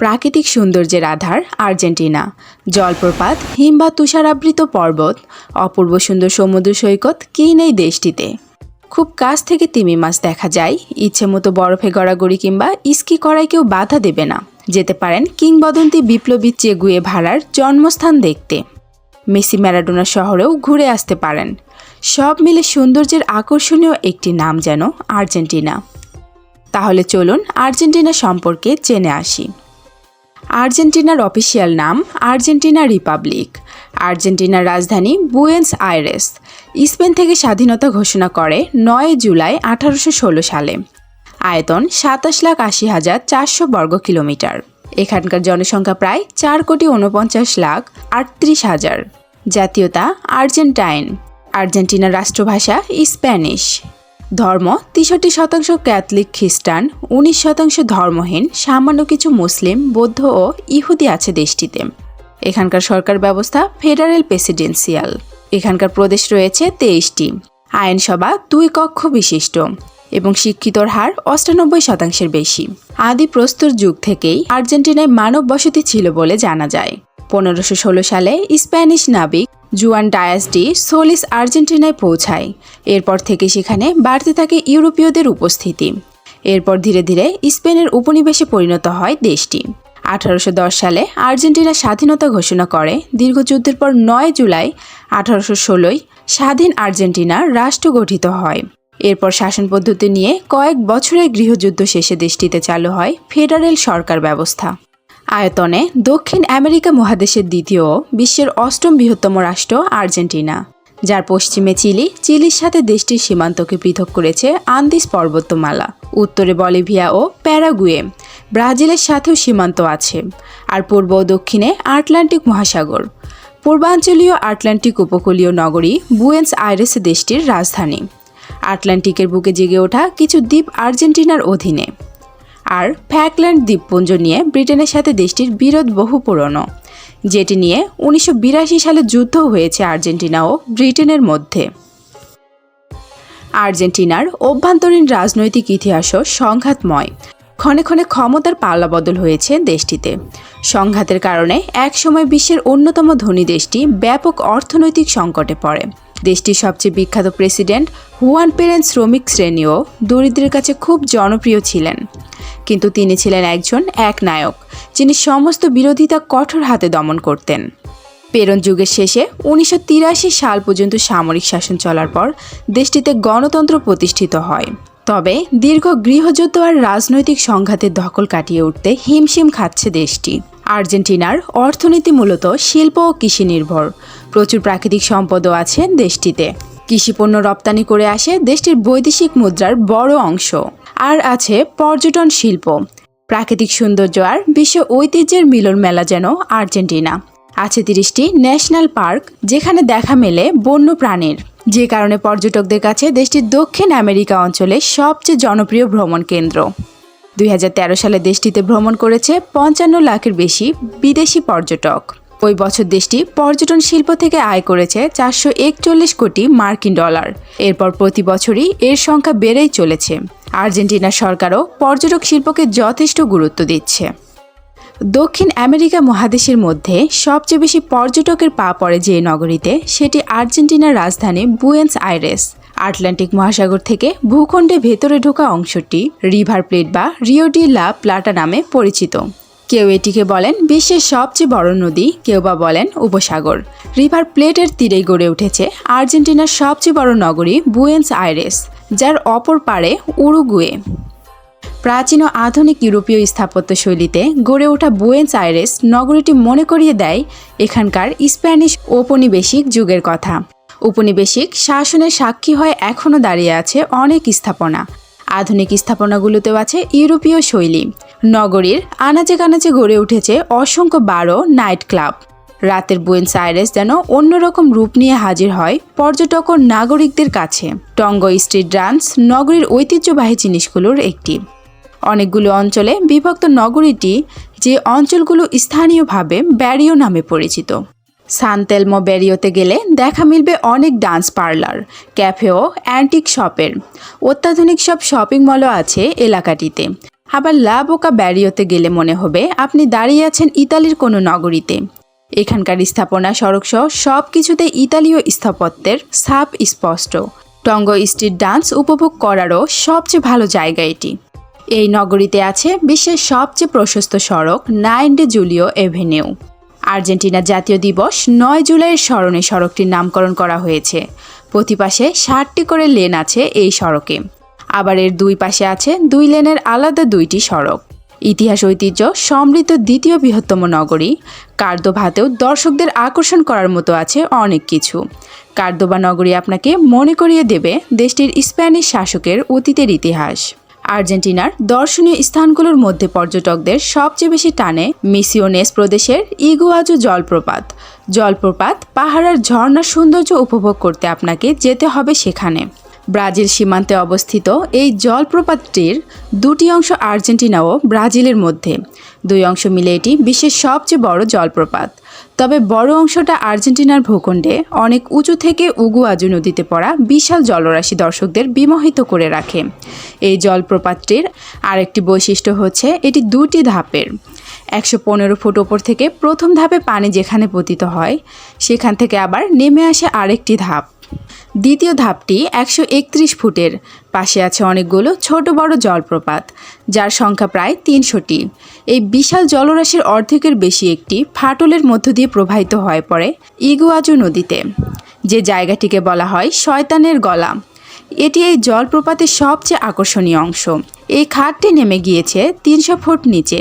প্রাকৃতিক সৌন্দর্যের আধার আর্জেন্টিনা। জলপ্রপাত হিম বা তুষারাবৃত পর্বত, অপূর্ব সুন্দর সমুদ্র সৈকত কী নেই দেশটিতে? খুব কাছ থেকে তিমি মাছ দেখা যায় ইচ্ছে মতো বরফে গড়াগড়ি কিংবা ইস্কি করায় কেউ বাধা দেবে না। যেতে পারেন কিংবদন্তি বিপ্লবী চেগুয়ে ভাড়ার জন্মস্থান দেখতে। মেসি ম্যারাডোনা শহরেও ঘুরে আসতে পারেন। সব মিলে সৌন্দর্যের আকর্ষণীয় একটি নাম যেন আর্জেন্টিনা। তাহলে চলুন আর্জেন্টিনা সম্পর্কে জেনে আসি। আর্জেন্টিনার অফিসিয়াল নাম আর্জেন্টিনা রিপাবলিক। আর্জেন্টিনার রাজধানী বুয়েন্স আইরেস, স্পেন থেকে স্বাধীনতা ঘোষণা করে নয় জুলাই আঠারোশো ষোলো সালে। আয়তন সাতাশ লাখ আশি হাজার চারশো বর্গ কিলোমিটার। এখানকার জনসংখ্যা প্রায় চার কোটি উনপঞ্চাশ লাখ আটত্রিশ হাজার। জাতীয়তা আর্জেন্টাইন। আর্জেন্টিনার রাষ্ট্রভাষা স্প্যানিশ। ধর্ম, তেষট্টি শতাংশ ক্যাথলিক খ্রিস্টান, উনিশ শতাংশ ধর্মহীন, সামান্য কিছু মুসলিম, বৌদ্ধ ও ইহুদি আছে দেশটিতে। এখানকার সরকার ব্যবস্থা ফেডারেল প্রেসিডেন্সিয়াল। এখানকার প্রদেশ রয়েছে তেইশটি। আইনসভা দুই কক্ষ বিশিষ্ট এবং শিক্ষিতর হার অষ্টানব্বই শতাংশের বেশি। আদি প্রস্তর যুগ থেকেই আর্জেন্টিনায় মানব বসতি ছিল বলে জানা যায়। পনেরোশো সালে স্প্যানিশ নাবিক জুয়ান ডায়াসডি সোলিস আর্জেন্টিনায় পৌঁছায়। এরপর থেকে সেখানে বাড়তে থাকে ইউরোপীয়দের উপস্থিতি। এরপর ধীরে ধীরে স্পেনের উপনিবেশে পরিণত হয় দেশটি। আঠারোশো দশ সালে আর্জেন্টিনা স্বাধীনতা ঘোষণা করে। দীর্ঘযুদ্ধের পর নয় জুলাই আঠারোশো ষোলোয় স্বাধীন আর্জেন্টিনা রাষ্ট্র গঠিত হয়। এরপর শাসন পদ্ধতি নিয়ে কয়েক বছরের গৃহযুদ্ধ শেষে দেশটিতে চালু হয় ফেডারেল সরকার ব্যবস্থা। আয়তনে দক্ষিণ আমেরিকা মহাদেশের দ্বিতীয় বিশ্বের অষ্টম বৃহত্তম রাষ্ট্র আর্জেন্টিনা, যার পশ্চিমে চিলি, চিলির সাথে দেশটির সীমান্তকে পৃথক করেছে আন্দিস পর্বতমালা, উত্তরে বলিভিয়া ও প্যারাগুয়ে, ব্রাজিলের সাথেও সীমান্ত আছে, আর পূর্ব ও দক্ষিণে আটলান্টিক মহাসাগর, পূর্বাঞ্চলীয় আটলান্টিক উপকূলীয় নগরী বুয়েন্স আইরেস দেশটির রাজধানী। আটলান্টিকের বুকে জেগে ওঠা কিছু দ্বীপ আর্জেন্টিনার অধীনে। আর ফ্যাকল্যান্ড দ্বীপপুঞ্জ নিয়ে ব্রিটেনের সাথে দেশটির বিরোধ বহু পুরনো, যেটি নিয়ে উনিশশো বিরাশি সালে যুদ্ধ হয়েছে আর্জেন্টিনা ও ব্রিটেনের মধ্যে। আর্জেন্টিনার অভ্যন্তরীণ রাজনৈতিক ইতিহাসও সংঘাতময়। ক্ষণে ক্ষণে ক্ষমতার পাল্লাবদল হয়েছে দেশটিতে। সংঘাতের কারণে একসময় বিশ্বের অন্যতম ধনী দেশটি ব্যাপক অর্থনৈতিক সংকটে পড়ে। দেশটির সবচেয়ে বিখ্যাত প্রেসিডেন্ট হুয়ান পেরেন শ্রমিক শ্রেণীও দরিদ্রের কাছে খুব জনপ্রিয় ছিলেন। কিন্তু তিনি ছিলেন একজন একনায়ক যিনি সমস্ত বিরোধিতা কঠোর হাতে দমন করতেন। পেরন যুগের শেষে উনিশশো তিরাশি সাল পর্যন্ত সামরিক শাসন চলার পর দেশটিতে গণতন্ত্র প্রতিষ্ঠিত হয়। তবে দীর্ঘ গৃহযুদ্ধ আর রাজনৈতিক সংঘাতের দখল কাটিয়ে উঠতে হিমশিম খাচ্ছে দেশটি। আর্জেন্টিনার অর্থনীতি মূলত শিল্প ও কৃষি নির্ভর। প্রচুর প্রাকৃতিক সম্পদও আছে দেশটিতে। কৃষিপণ্য রপ্তানি করে আসে দেশটির বৈদেশিক মুদ্রার বড় অংশ। আর আছে পর্যটন শিল্প। প্রাকৃতিক সৌন্দর্য আর বিশ্ব ঐতিহ্যের মিলন মেলা যেন আর্জেন্টিনা। আছে তিরিশটি ন্যাশনাল পার্ক, যেখানে দেখা মেলে বন্য প্রাণীর। যে কারণে পর্যটকদের কাছে দেশটির দক্ষিণ আমেরিকা অঞ্চলে সবচেয়ে জনপ্রিয় ভ্রমণ কেন্দ্র। দুই হাজার তেরো সালে দেশটিতে ভ্রমণ করেছে পঞ্চান্ন লাখের বেশি বিদেশি পর্যটক। ওই বছর দেশটি পর্যটন শিল্প থেকে আয় করেছে চারশো একচল্লিশ কোটি মার্কিন ডলার। এরপর প্রতি বছরই এর সংখ্যা বেড়েই চলেছে। আর্জেন্টিনা সরকারও পর্যটক শিল্পকে যথেষ্ট গুরুত্ব দিচ্ছে। দক্ষিণ আমেরিকা মহাদেশের মধ্যে সবচেয়ে বেশি পর্যটকের পা পড়ে যে নগরীতে, সেটি আর্জেন্টিনার রাজধানী বুয়েন্স আইরেস। আটলান্টিক মহাসাগর থেকে ভূখণ্ডে ভেতরে ঢোকা অংশটি রিভার প্লেট বা রিও ডি লা প্লাটা নামে পরিচিত। কেউ এটিকে বলেন বিশ্বের সবচেয়ে বড় নদী, কেউ বা বলেন উপসাগর। রিভার প্লেটের তীরে গড়ে উঠেছে আর্জেন্টিনার সবচেয়ে বড় নগরী বুয়েন্স আইরেস, যার অপর পারে উরুগুয়ে। প্রাচীন ও আধুনিক ইউরোপীয় স্থাপত্য শৈলীতে গড়ে ওঠা বুয়েন্স আইরেস নগরীটি মনে করিয়ে দেয় এখানকার স্প্যানিশ ঔপনিবেশিক যুগের কথা। উপনিবেশিক শাসনের সাক্ষী হয়ে এখনও দাঁড়িয়ে আছে অনেক স্থাপনা। আধুনিক স্থাপনাগুলোতেও আছে ইউরোপীয় শৈলী। নগরীর আনাচে কানাচে গড়ে উঠেছে অসংখ্য বারো নাইট ক্লাব। রাতের বুয়েন্স আইরেস যেন অন্যরকম রূপ নিয়ে হাজির হয় পর্যটক ও নাগরিকদের কাছে। টঙ্গ স্ট্রিট ডান্স নগরীর ঐতিহ্যবাহী জিনিসগুলোর একটি। অনেকগুলো অঞ্চলে বিভক্ত নগরীটি যে অঞ্চলগুলো স্থানীয়ভাবে ব্যারিও নামে পরিচিত। সানতেলমো ব্যারিওতে গেলে দেখা মিলবে অনেক ডান্স পার্লার, ক্যাফেও, অ্যান্টিক শপের। অত্যাধুনিক সব শপিং মলও আছে এলাকাটিতে। আবার লা বোকা ব্যারিওতে গেলে মনে হবে আপনি দাঁড়িয়ে আছেন ইতালির কোনো নগরীতে। এখানকার স্থাপনা, সড়কসহ সব কিছুতে ইতালীয় স্থাপত্যের সাপ স্পষ্ট। টঙ্গ স্ট্রিট ডান্স উপভোগ করারও সবচেয়ে ভালো জায়গা এটি। এই নগরীতে আছে বিশ্বের সবচেয়ে প্রশস্ত সড়ক nine de Julio avenue. Argentina জাতীয় দিবস নয় জুলাইয়ের স্মরণে সড়কটির নামকরণ করা হয়েছে। প্রতিপাশে ষাটটি করে লেন আছে এই সড়কে। আবার এর দুই পাশে আছে দুই লেনের আলাদা দুইটি সড়ক। ইতিহাস ঐতিহ্য সমৃদ্ধ দ্বিতীয় বৃহত্তম নগরী। কার্দোভাতেও দর্শকদের আকর্ষণ করার মতো আছে অনেক কিছু। কার্দোবা নগরী আপনাকে মনে করিয়ে দেবে দেশটির স্প্যানিশ শাসকের অতীতের ইতিহাস। আর্জেন্টিনার দর্শনীয় স্থানগুলোর মধ্যে পর্যটকদের সবচেয়ে বেশি টানে মিসিওনেস প্রদেশের ইগুয়াজু জলপ্রপাত। জলপ্রপাত পাহাড়ের ঝর্ণার সৌন্দর্য উপভোগ করতে আপনাকে যেতে হবে সেখানে। ব্রাজিল সীমান্তে অবস্থিত এই জলপ্রপাতটির দুটি অংশ আর্জেন্টিনা ও ব্রাজিলের মধ্যে। দুই অংশ মিলে এটি বিশ্বের সবচেয়ে বড় জলপ্রপাত। তবে বড় অংশটা আর্জেন্টিনার ভূখণ্ডে, অনেক উঁচু থেকে উগুয়াজু নদীতে পড়া বিশাল জলরাশি দর্শকদের বিমোহিত করে রাখে। এই জলপ্রপাতটির আরেকটি বৈশিষ্ট্য হচ্ছে এটি দুটি ধাপের। একশো পনেরো ফুট ওপর থেকে প্রথম ধাপে পানি যেখানে পতিত হয়, সেখান থেকে আবার নেমে আসে আরেকটি ধাপ। দ্বিতীয় ধাপটি একশো একত্রিশ ফুটের। পাশে আছে অনেকগুলো ছোট বড় জলপ্রপাত, যার সংখ্যা প্রায় তিনশোটি। এই বিশাল জলরাশির অর্ধেকের বেশি একটি ফাটলের মধ্য দিয়ে প্রবাহিত হয়ে পড়ে ইগুয়াজু নদীতে, যে জায়গাটিকে বলা হয় শয়তানের গলা। এটি এই জলপ্রপাতের সবচেয়ে আকর্ষণীয় অংশ। এই খাতটি নেমে গিয়েছে তিনশো ফুট নিচে,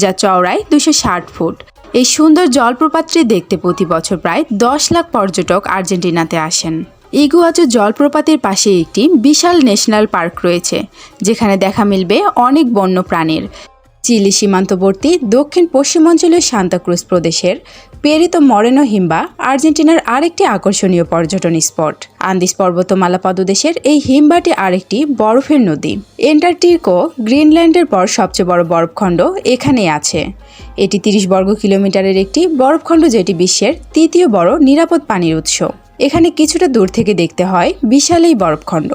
যা চওড়ায় দুশো ষাট ফুট। এই সুন্দর জলপ্রপাতটি দেখতে প্রতি বছর প্রায় দশ লাখ পর্যটক আর্জেন্টিনাতে আসেন। ইগুয়াচু জলপ্রপাতের পাশে একটি বিশাল ন্যাশনাল পার্ক রয়েছে, যেখানে দেখা মিলবে অনেক বন্য প্রাণীর। চিলি সীমান্তবর্তী, দক্ষিণ পশ্চিমাঞ্চলীয় সান্তাক্রুজ প্রদেশের পেরিতো মরেনো হিম্বা আর্জেন্টিনার আরেকটি আকর্ষণীয় পর্যটন স্পট। আন্দিস পর্বতমালা পদদেশের এই হিম্বাটি আরেকটি বরফের নদী। এন্টার্কটিকো গ্রিনল্যান্ডের পর সবচেয়ে বড় বরফখণ্ড এখানেই আছে। এটি তিরিশ বর্গ কিলোমিটারের একটি বরফখণ্ড যেটি বিশ্বের তৃতীয় বড় নিরাপদ পানির উৎস। এখানে কিছুটা দূর থেকে দেখতে হয় বিশাল এই বরফখণ্ড।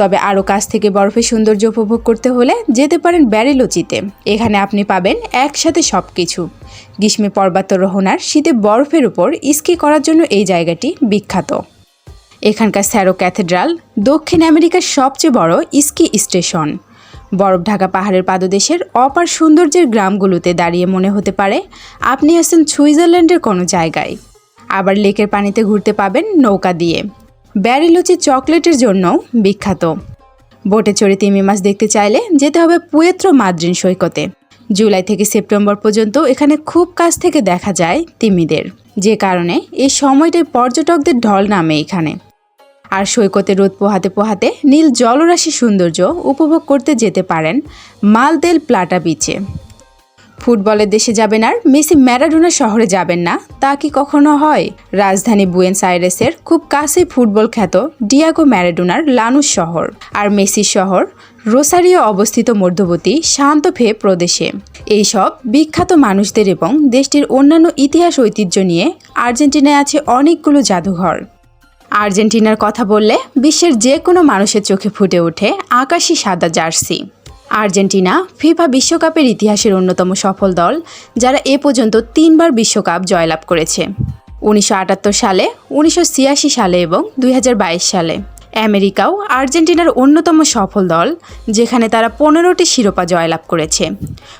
তবে আরও কাছ থেকে বরফের সৌন্দর্য উপভোগ করতে হলে যেতে পারেন ব্যারেলোচিতে। এখানে আপনি পাবেন একসাথে সব কিছু গ্রীষ্মে পর্বতারোহণ আর শীতে বরফের উপর স্কি করার জন্য এই জায়গাটি বিখ্যাত। এখানকার স্যারো ক্যাথেড্রাল দক্ষিণ আমেরিকার সবচেয়ে বড় স্কি স্টেশন। বরফ ঢাকা পাহাড়ের পাদদেশের অপার সৌন্দর্যের গ্রামগুলোতে দাঁড়িয়ে মনে হতে পারে, আপনি আছেন সুইজারল্যান্ডের কোনো জায়গায়। আবার লেকের পানিতে ঘুরতে পাবেন নৌকা দিয়ে। ব্যারিলুচি চকলেটের জন্য বিখ্যাত। বোটে চড়ে তিমি মাছ দেখতে চাইলে যেতে হবে পুয়েত্র মাদ্রিন সৈকতে। জুলাই থেকে সেপ্টেম্বর পর্যন্ত এখানে খুব কাছ থেকে দেখা যায় তিমিদের। যে কারণে এই সময়টায় পর্যটকদের ঢল নামে এখানে। আর সৈকতে রোদ পোহাতে পোহাতে নীল জলরাশি সৌন্দর্য উপভোগ করতে যেতে পারেন মালদেল প্লাটা বিচে। ফুটবলের দেশে যাবেন আর মেসি ম্যারাডোনা শহরে যাবেন না, তা কি কখনো হয়? রাজধানী বুয়েন্স আইরেসের খুব কাছে ফুটবল খ্যাত ডিয়াগো ম্যারাডোনার লানুস শহর আর মেসির শহর রোসারিও অবস্থিত মধ্যবর্তী শান্ত ফে প্রদেশে। এইসব বিখ্যাত মানুষদের এবং দেশটির অন্যান্য ইতিহাস ঐতিহ্য নিয়ে আর্জেন্টিনায় আছে অনেকগুলো জাদুঘর। আর্জেন্টিনার কথা বললে বিশ্বের যে কোনো মানুষের চোখে ফুটে ওঠে আকাশী সাদা জার্সি। আর্জেন্টিনা, ফিফা বিশ্বকাপের ইতিহাসের অন্যতম সফল দল, যারা এ পর্যন্ত তিনবার বিশ্বকাপ জয়লাভ করেছে। উনিশশো আটাত্তর সালে, উনিশশো ছিয়াশি সালে এবং দুই হাজার বাইশ সালে। আমেরিকাও আর্জেন্টিনার অন্যতম সফল দল, যেখানে তারা পনেরোটি শিরোপা জয়লাভ করেছে।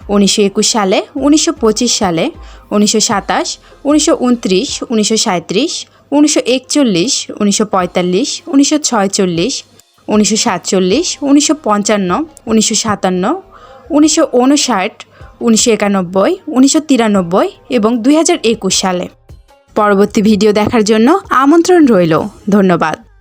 উনিশশো একুশ সালে, উনিশশো পঁচিশ সালে, উনিশশো সাতাশ, উনিশশো উনত্রিশ, উনিশশো সাঁত্রিশ উনিশশো একচল্লিশ, উনিশশো পঁয়তাল্লিশ, উনিশশো ছয়চল্লিশ উনিশশো সাতচল্লিশ, উনিশশো পঞ্চান্ন, উনিশশো সাতান্ন, উনিশশো উনষাট, উনিশশো একানব্বই, উনিশশো তিরানব্বই এবং দুই হাজার একুশ সালে। পরবর্তী ভিডিও দেখার জন্য আমন্ত্রণ রইল। ধন্যবাদ।